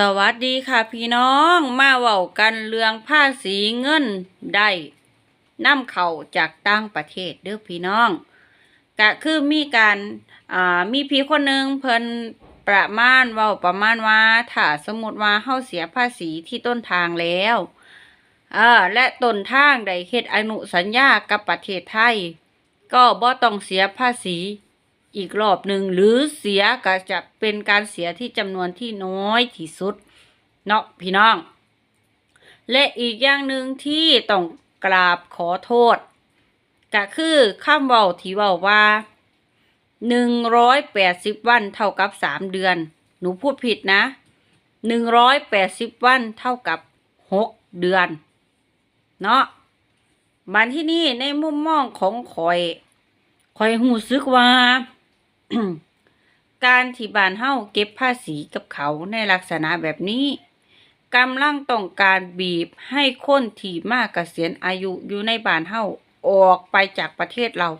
สวัสดีค่ะพี่น้องมาเว้ากันเรื่องภาษีเงินได้นำเข้าจากต่างประเทศเด้อพี่น้องก็คือมีการอ่ามีพี่คนหนึ่งเพิ่นประมาณเว้าประมาณว่าถ้าสมมุติว่าเฮาเสียภาษีที่ต้นทางแล้วเออและต้นทางได้เฮ็ดอนุสัญญากับประเทศไทย ก็บ่ต้องเสียภาษี อีกรอบหนึ่งหรือเสียก็จะเป็นการเสียที่จำนวนที่น้อยที่สุดเนาะพี่น้อง และอีกอย่างหนึ่งที่ต้องกราบขอโทษ ก็คือคำเว้าที่เว้าว่าหนึ่งร้อยแปดสิบวันเท่ากับสามเดือน หนูพูดผิดนะหนึ่งร้อยแปดสิบวันเท่ากับหกเดือน เนาะบันที่นี่ในมุมมองของคอยคอยหูซึกว่า การที่บ้านเฮาเก็บภาษีกับเขาในลักษณะแบบนี้กำลังต้องการบีบให้คนที่มากเกษียณอายุอยู่ในบ้านเฮาออกไปจากประเทศเรา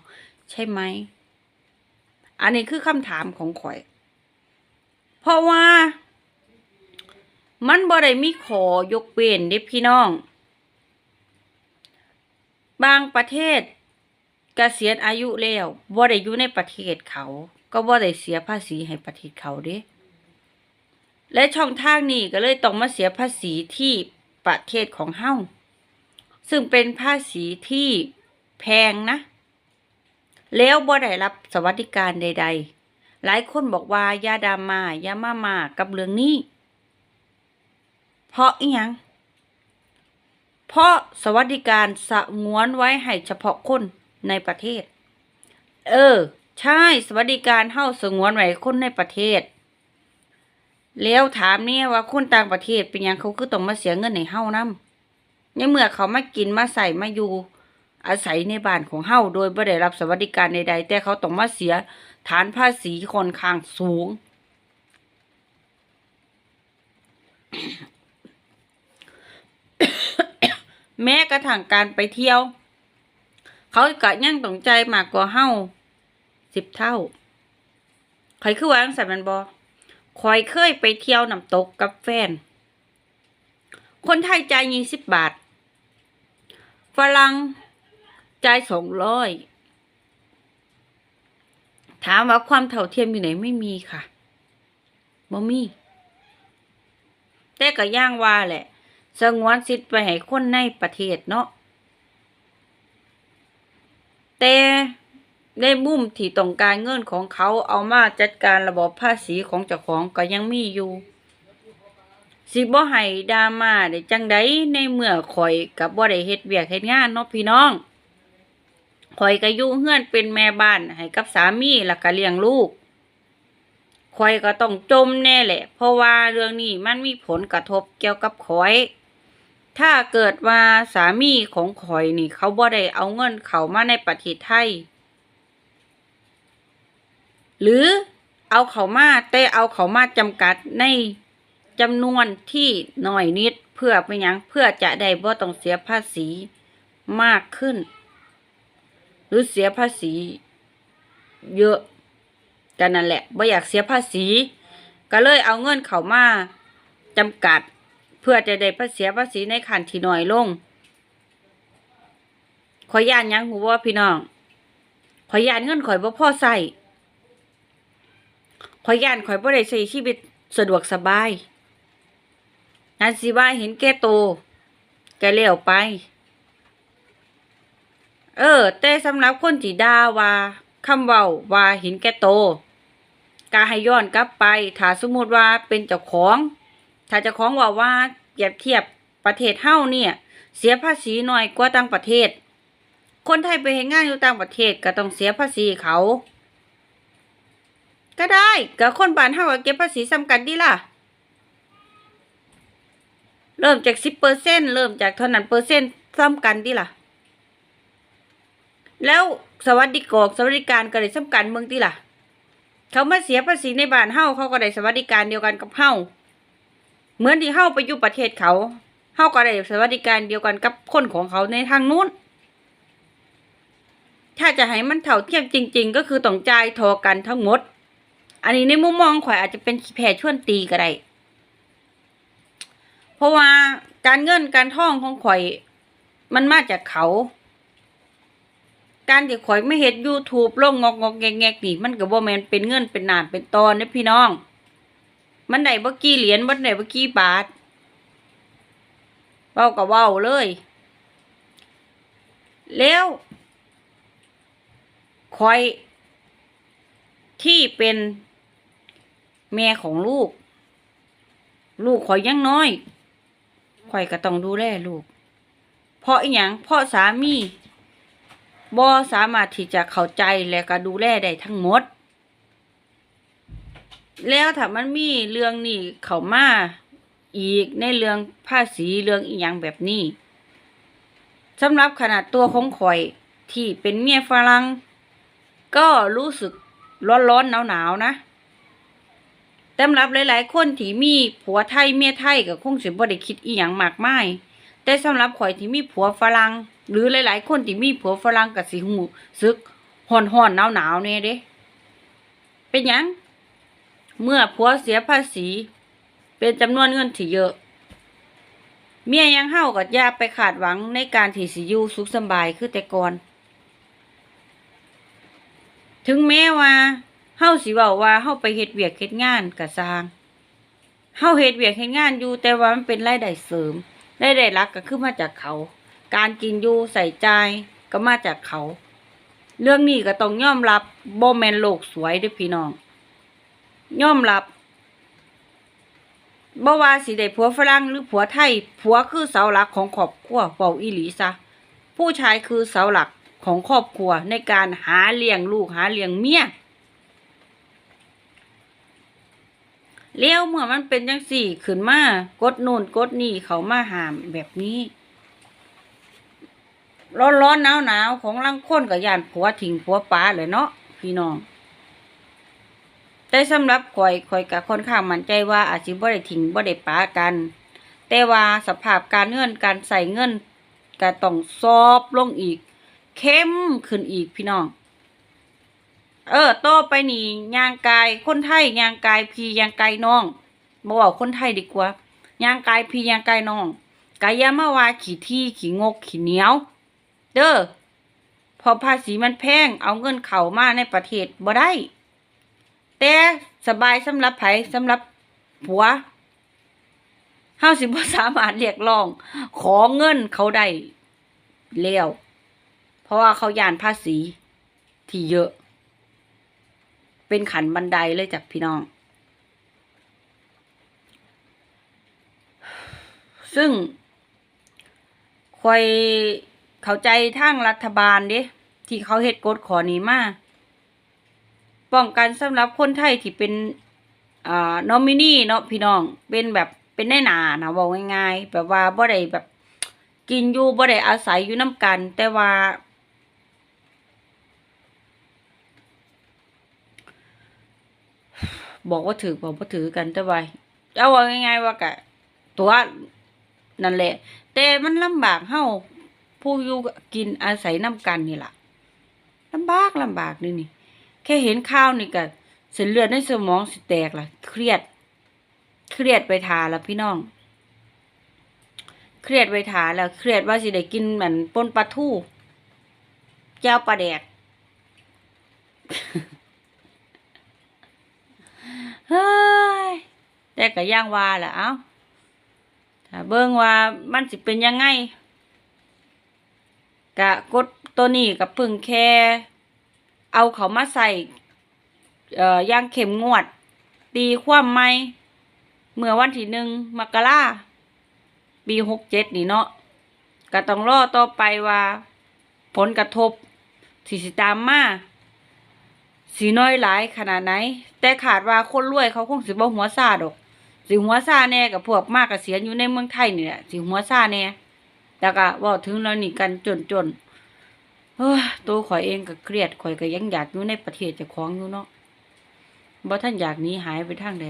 ใช่ไหม อันนี้คือคำถามของข่อย เพราะว่า มันบ่ได้มีขอยกเว้นเด้พี่น้อง บางประเทศเกษียณอายุแล้วบ่ได้อยู่ในประเทศเขา ก็บ่ได้เสียภาษีให้ประเทศเขาเด้ และช่องทางนี้ก็เลยต้องมาเสียภาษีที่ประเทศของเฮาซึ่งเป็นภาษีที่แพงนะ แล้วบ่ได้รับสวัสดิการใด ๆ หลายคนบอกว่าอย่าดรามาอย่ามามากับเรื่องนี้ เพราะอีหยังเพราะสวัสดิการสงวนไว้ให้เฉพาะคนในประเทศ เออ ใช่สวัสดิการเฮ้าสงวนไว้คนในประเทศ แล้วถามเนี่ยว่าคนต่างประเทศเป็นยังเขาคือต้องมาเสียเงินในเฮ้านำในเมื่อเขามากินมาใส่มาอยู่ อาศัยในบ้านของเฮ้าโดยบ่ได้รับสวัสดิการใดๆแต่เขาต้องมาเสียฐานภาษีค่อนข้างสูง แม้กระทั่งการไปเที่ยว เขาก็ยังตงใจมากกว่าเฮ้า สิบเท่าใครคือวาจั่งสันแมันบอคอยเคยไปเที่ยวน้ำตกกับแฟน คนไทยจ่ายยี่สิบบาท ฝรั่งจ่ายสองร้อยถามว่าความเท่าเทียมอยู่ไหนไม่มีค่ะบ่มี แต่ก็ย่างว่าแหละ สงวนสิทธิ์ไปให้คนในประเทศเนาะแต่ ในมุมที่ต้องการเงินของเขาเอามาจัดการระบบภาษีของเจ้าของก็ยังมีอยู่ สิบ่ให้ดราม่าได้จังใดในเมื่อข่อยกับบ่ได้เฮ็ดเวียกเฮ็ดงานเนาะพี่น้องข่อยก็อยู่เฮือนเป็นแม่บ้านให้กับสามีแล้วก็เลี้ยงลูกข่อยก็ต้องจมแน่แหละ เพราะว่าเรื่องนี้มันมีผลกระทบเกี่ยวกับข่อยถ้าเกิดว่าสามีของข่อยนี่ เขาบ่ได้เอาเงินเขามาในประเทศไทย หรือเอาเขามาแต่เอาเขามาจำกัดในจำนวนที่น้อยนิดเพื่อเป็นยังเพื่อจะได้บ่ต้องเสียภาษีมากขึ้น หรือเสียภาษีเยอะกันนั่นแหละบ่อยากเสียภาษี ก็เลยเอาเงินเขามาจำกัด เพื่อจะได้ภาษีภาษีในขันที่น้อยลง ขอยยานยังหูว่าพี่น้อง ขอยยานเงินข่อยบ่พ่อใส่ ขอยย่านข่อยบ่ได้ใช้ชีวิตสะดวกสบายนั่นสิว่าเห็นแก่โตแกเลี้ยวไป เออ แต่สำหรับคนที่ด่าว่าคำเว้าว่าเห็นแก่โตก็ให้ย้อนกลับไป ถ้าสมมติว่าเป็นเจ้าของ ถ้าเจ้าของว่าว่าเปรียบเทียบประเทศเฮ้าเนี่ย เสียภาษีน้อยกว่าต่างประเทศ คนไทยไปเฮ็ดงานอยู่ต่างประเทศก็ต้องเสียภาษีเขา ก็ได้ก็คนบ้านเฮาก็เก็บภาษีซ้ำกันดีล่ะ เริ่มจากสิบเปอร์เซ็นเริ่มจากเท่านั้นเปอร์เซ็นต์ซ้ำกันดีล่ะ แล้วสวัสดิกรสวัสดิการก็ได้ซ้ำกันเมืองดีล่ะ เขามาเสียภาษีในบ้านเฮาเขาก็ได้สวัสดิการเดียวกันกับเฮาเหมือนที่เฮาไปอยู่ประเทศเขาเฮาก็ได้สวัสดิการเดียวกันกับคนของเขาในทางนู้น ถ้าจะให้มันเท่าเทียมจริง ๆ ก็คือต้องจ่ายทอกันทั้งหมด อันนี้ในมุมมองข่อยอาจจะเป็นขี้แผ่ชวนตีก็ได้ เพราะว่าการเงินการท่องของข่อย มันมาจากเขา การที่ข่อยไม่เห็น YouTube ลงงอกงอกแงกแงกนี่มันก็บ่แม่นเป็นเงินเป็นนามเป็นตอนเด้อพี่น้อง มันได้บ่กี่เหรียญมันได้บ่กี่บาทเว้าก็เว้าเลย แล้วข่อยที่เป็น แม่ของลูก ลูกข่อยยังน้อยข่อยก็ต้องดูแลลูก เพราะอีหยังเพราะสามีบ่สามารถที่จะเข้าใจและก็ดูแลได้ทั้งหมด แล้วถ้ามันมีเรื่องนี้เข้ามาอีกในเรื่องภาษีเรื่องอีหยังแบบนี้สำหรับขนาดตัวของข่อยที่เป็นเมียฝรั่งก็รู้สึกร้อนๆหนาวๆนะ สำหรับหลาย ๆ คนที่มีผัวไทยเมียไทยก็คงสิบ่ได้คิดอีหยังมากมายแต่สำหรับข่อยที่มีผัวฝรั่งหรือหลาย ๆ คนที่มีผัวฝรั่งก็สิหูซึกฮ้อนๆหนาวๆแน่เด้ เป็นหยังเมื่อผัวเสียภาษี เป็นจำนวนเงินที่เยอะ เมียยังเฮาก็อย่าไปขาดหวังในการที่สิยูสุขสบายคือแต่ก่อน ถึงแม้ว่า เฮาสิเว้าว่าเฮาไปเฮ็ดเวียกเฮ็ดงานก็สร้างเฮาเฮ็ดเวียกเฮ็ดงานอยู่ แต่ว่ามันเป็นรายได้เสริมรายได้หลักก็คือมาจากเขา การกินอยู่ใส่ใจก็มาจากเขา เรื่องนี้ก็ต้องยอมรับบ่แม่นโลกสวยเด้อพี่น้องยอมรับบ่ว่าสิได้ผัวฝรั่งหรือผัวไทยผัวคือเสาหลักของครอบครัวเว้าอีหลีซะผู้ชายคือเสาหลักของครอบครัวในการหาเลี้ยงลูกหาเลี้ยงเมีย เลี้ยวเมื่อมันเป็นจังสี่ขึ้นมากดนู่นกดนี่เขามาหามแบบนี้ร้อนร้อนหนาวหนาวของลังค้นกับยานผัวทิ้งผัวป้าเลยเนาะพี่น้องแต่สำหรับข่อยข่อยกับค่อนข้างมั่นใจว่าอาจสิบ่ได้ทิ้งบ่ได้ป้ากัน แต่ว่าสภาพการเงินการใส่เงินก็ต้องซอบลงอีก เข้มขึ้นอีกพี่น้อง เออต่อไปนี่ยางกายคนไทยยางกายพี่ยางกายน้องบ่เว้าคนไทยดีกว่ายางกายพี่ยางกายน้องกายามาว่าขี้ที่ขี้งกขี้เหนียว เด้อพอภาษีมันแพงเอาเงินเข้ามาในประเทศบ่ได้ แต่สบายสำหรับไผสำหรับผัวเฮาสิบสามารถเรียกร้อง ขอเงินเขาได้แล้วเพราะว่าเขาย่านภาษีที่เยอะ เป็นขันบันไดเลยจากพี่น้อง ซึ่งคอยเข้าใจทางรัฐบาลเด้ที่เขาเฮ็ดกฎขอนี้มาป้องกันสำหรับคนไทยที่เป็นอ่านอมินีเนาะพี่น้องเป็นแบบเป็นได้หนานะบอกง่ายๆแบบว่าบ่ได้แบบกินอยู่บ่ได้อาศัยอยู่น้ำกัน แต่ว่า บอกว่าถือบอกว่าถือกันแต่ว่าเอาว่าง่ายๆว่ากะ ตัวนั่นแหละ แต่มันลำบากเฮาผู้อยู่กินอาศัยน้ำกันนี่ล่ะลำบากลำบากนี่นี่ แค่เห็นข้าวนี่ก็เส้นเลือดในสมองสิแตกล่ะ เครียด เครียดไปทาแล้วพี่น้อง เครียดไปทาแล้วเครียดว่าสิได้กินเหมือนปนปลาทู่เจ้าปลาแดก เฮ้ยแต่ก็ย่างว่าแหละเอ้าถ้าเบิ่งว่ามันสิเป็นยังไงกะกดตัวนี้กับพึ่งแค่ เอาเขามาใส่เอ่อย่างเข็มงวด ตีความไม่เมื่อวันที่หนึ่งมกราปีหกเจ็ดนี่เนาะก็ต้องรอต่อไปว่า ผลกระทบที่สิตามมา สีน้อยหลายขนาดไหน แต่ขาดว่าคนรวยเขาคงสิบ่หัวซาดอก สิหัวซาแน่กับพวกมากกเกษียณอยู่ในเมืองไทยนี่แหละสิหัวซาแน่แต่ก็ว่าถึงแล้วนี่กันจนจนๆเฮ้ยตัวข่อยเองก็เครียดข่อยก็ยังอยากอยู่ในประเทศเจ้าของอยู่เนาะบ่ท่านอยากหนีหายไปทางใด